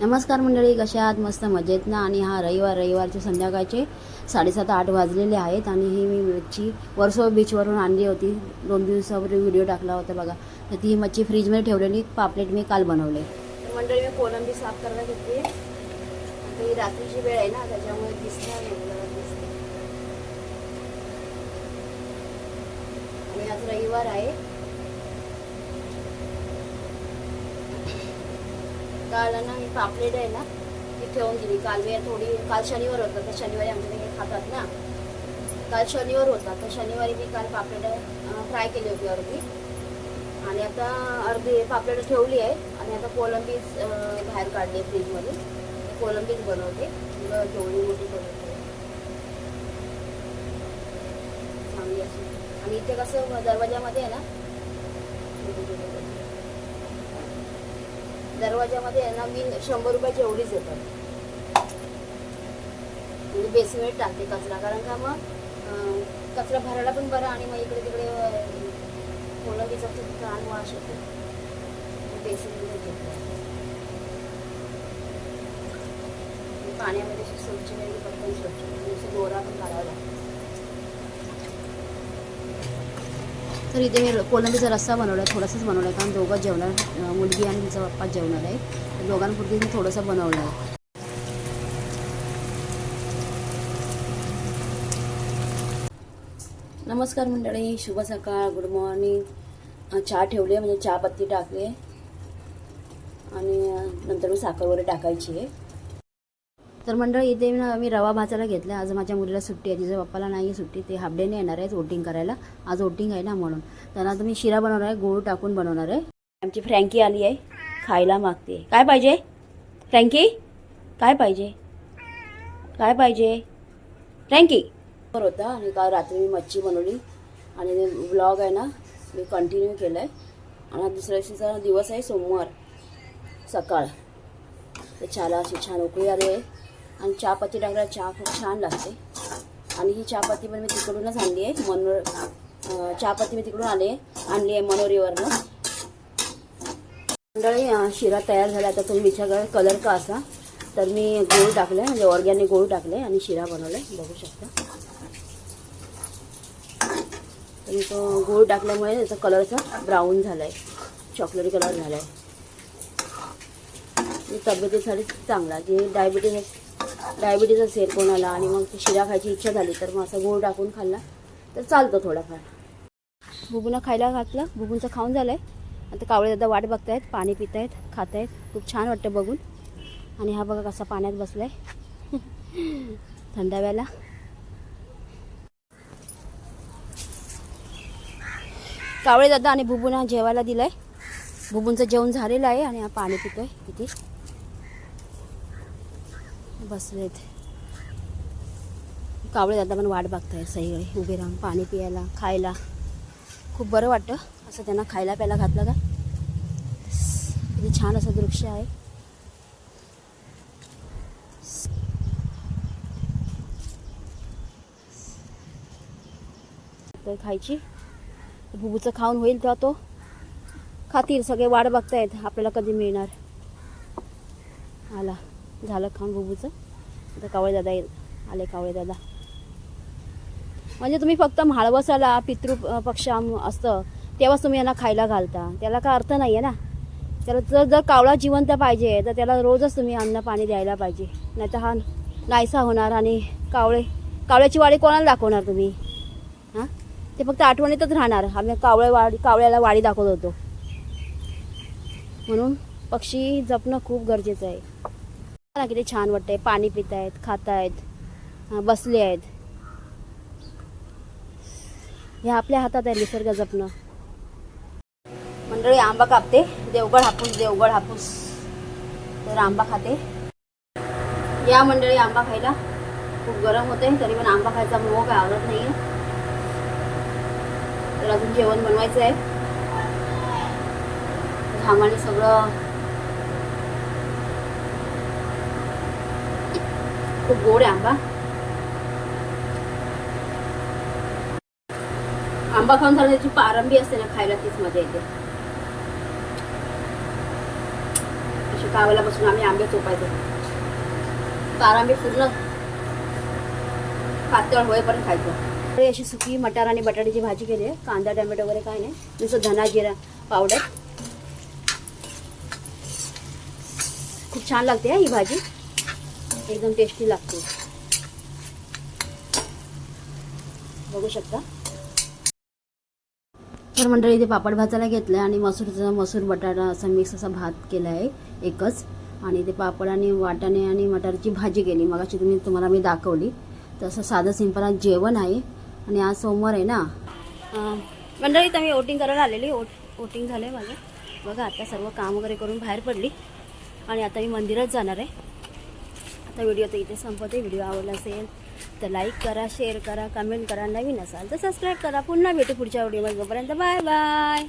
नमस्कार मंडळी कशा आहात? मस्त मजेत ना? आणि हा रविवार रविवारचे संध्याकाळचे साडेसात आठ वाजलेले आहेत आणि ही मी मच्छी वर्सो बीचवरून आणली होती. दोन दिवसापूर्वी व्हिडिओ टाकला होता बघा. तर ती मच्छी फ्रीजमध्ये ठेवलेली. पापलेट मी काल बनवले. मंडळी मी कोलंबी साफ करायला घेतली आता ही रात्रीची वेळ आहे ना त्याच्यामुळे दिसणार दिसते. आणि आज रविवार आहे. काल ना मी पापलेट आहे ना ती ठेवून दिली. काल वेळ थोडी काल शनिवार होता तर शनिवारी आमच्याकडे खातात ना. काल शनिवार होता तर शनिवारी मी काल पापलेट फ्राय केली होती अर्धी. आणि आता अर्धी पापलेट ठेवली आहे. आणि आता कोलंबीच बाहेर काढली आहे फ्रीजमध्ये कोलंबीच बनवते. जेवढी मोठी बनवते. चांगली अशी. आणि इथे कसं दरवाजामध्ये आहे ना दरवाजामध्ये यांना मी शंभर रुपयाची एवढीच येतात म्हणजे बेसमेंट टाकते कचरा कारण का मग कचरा भरायला पण बरं आणि मग इकडे तिकडे अं, कोलंबीचा खूप घाण वास येतो. बेसमेंट घेतो पाण्यामध्ये अशी स्वच्छ वेगळी स्वच्छ म्हणजे असं दोरा पण काढावा लागतो तर इथे मी कोलंबीचा रस्सा बनवला आहे थोडासाच बनवला आहे कारण दोघं जेवणार मुलगी आणि तिचा पप्पा जेवणार आहे. तर दोघांपुरती मी थोडंसं बनवलं आहे नमस्कार मंडळी शुभ सकाळ गुड मॉर्निंग चहा ठेवली आहे म्हणजे चहापत्ती टाकली आहे. आणि नंतर मी साखर वगैरे टाकायची आहे. तर मंडळी इथे ना मी रवा भाजायला घेतला आज माझ्या मुलीला सुट्टी आहे. तिच्या पप्पाला नाही आहे सुट्टी. ते हाफडेने येणार आहेत वोटिंग करायला. आज वोटिंग आहे ना म्हणून. त्यांना आता मी शिरा बनवणार आहे गूळ टाकून बनवणार आहे. आमची फ्रँकी आली आहे. खायला मागते. काय पाहिजे? फ्रँकी? काय पाहिजे? काय पाहिजे? फ्रँकी! बरं होता. आणि काल रात्री मी मच्छी बनवली. आणि ब्लॉग आहे ना मी कंटिन्यू केलं आहे आणि दुसऱ्या दिवशीचा दिवस आहे सोमवार. सकाळ. तर छान अशी छान उकळी आली आहे. आणि चहापत्ती टाकल्यावर चहा खूप छान लागते. आणि ही चहापत्ती पण मी तिकडूनच आणली आहे. मनोर चहापत्ती मी तिकडून आले आहे आणली आहे मनोरीवरनं. मंडळी शिरा तयार झाला. आता तुम्ही विचार कलर का असा तर मी गूळ टाकले म्हणजे ऑर्गॅनिक गूळ टाकले आणि शिरा बनवलाय बघू शकता. तर तो गूळ टाकल्यामुळे त्याचा कलरचा ब्राऊन झाला आहे चॉकलेटी कलर झाला आहे तब्येतीसाठी चांगला. जे डायबिटीज डायबिटीज असेल कोणाला आणि मग शिरा खायची इच्छा झाली तर मग असं गूळ टाकून खाल्ला. तर चालतं थोडाफार. बुबूना खायला घातलं. बुबूंचं खाऊन झालं आहे आता कावळे दादा वाट बघतायत पाणी पितायत आहेत खूप छान वाटतं बघून. आणि हा बघा कसा पाण्यात बसला आहे थंडाव्याला. कावळे दादा आणि बुबुना जेवायला दिलंय. बुबूंचं जेवण झालेलं आहे आणि हा पाणी पितो आहे किती? बसलेत. कावळे दादा पण वाट बघताय सगळे. उभे राहून पाणी पियाला खायला. खूप बरं वाटतं. असं त्यांना खायला प्यायला घातलं का? किती छान असं दृश्य आहे. तर खायची. बुबूचं खाऊन होईल तेव्हा तो खातील. सगळे वाट बघतायत. आपल्याला कधी मिळणार? आला. झालं खाऊन बुबूचं. आता कावळे दादा येईल. आले कावळे दादा म्हणजे तुम्ही फक्त म्हाळवसाला पितृ पक्ष असतं तेव्हाच तुम्ही यांना खायला घालता. त्याला काय अर्थ नाही आहे ना? त्याला जर जर कावळा जिवंत पाहिजे तर त्याला रोजच तुम्ही अन्न पाणी द्यायला पाहिजे. नाही तर हा नाहीसा होणार आणि कावळे कावळ्याची वाडी कोणाला दाखवणार तुम्ही? हां? ते फक्त आठवणीतच राहणार. आम्ही कावळे वाडी कावळ्याला वाडी दाखवत होतो. म्हणून पक्षी जपणं खूप गरजेचं आहे. मला किती छान वाटतंय. पाणी पितायत खातायत आहेत बसले आहेत हे आपल्या हातात आहे निसर्ग जपणं. मंडळी आंबा कापते. देवगड हापूस देवगड हापूस. तर आंबा खाते. या मंडळी आंबा खायला खूप गरम होते तरी पण आंबा खायचा मोह काय आवडत नाही तर अजून जेवण बनवायचं आहे घामाने सगळं खूप गोड आहे आंबा. आंबा खाऊन झाला त्याची पारंबी असते ना खायला तीच मजा येते. अशी कावाला बसून आम्ही आंबे चोपायचो. तार पूर्ण पातळ होईपर्यंत खायचो. अशी सुकी मटार आणि बटाट्याची भाजी केली आहे. कांदा टोमॅटो वगैरे काय नाही. नुसतं धना जिरा पावडर. खूप छान लागते ही भाजी. एकदम टेस्टी लागते. बघू शकता. तर मंडळी इथे पापड भाजायला घेतलं आहे आणि मसूरचा मसूर बटाटा असा मिक्स असा भात केला आहे एकच. आणि ते पापड आणि वाटाणे आणि मटारची भाजी केली. मगाशी तुम्ही तुम्हाला मी दाखवली. तर असं साधं सिंपल आज जेवण आहे. आणि आज सोमवार आहे ना? मंडळी तर मी वोटिंग करायला आलेली. ओट वोटिंग झालं आहे माझं. बघा आता सर्व काम वगैरे करून बाहेर पडली. आणि आता मी मंदिरात जाणार आहे. आता व्हिडिओ तर इथे संपवते. व्हिडिओ आवडला असेल तर लाईक करा शेअर करा कमेंट करा. नवीन असाल तर सबस्क्राईब करा. पुन्हा भेटू पुढच्या व्हिडिओमध्ये जोपर्यंत बाय बाय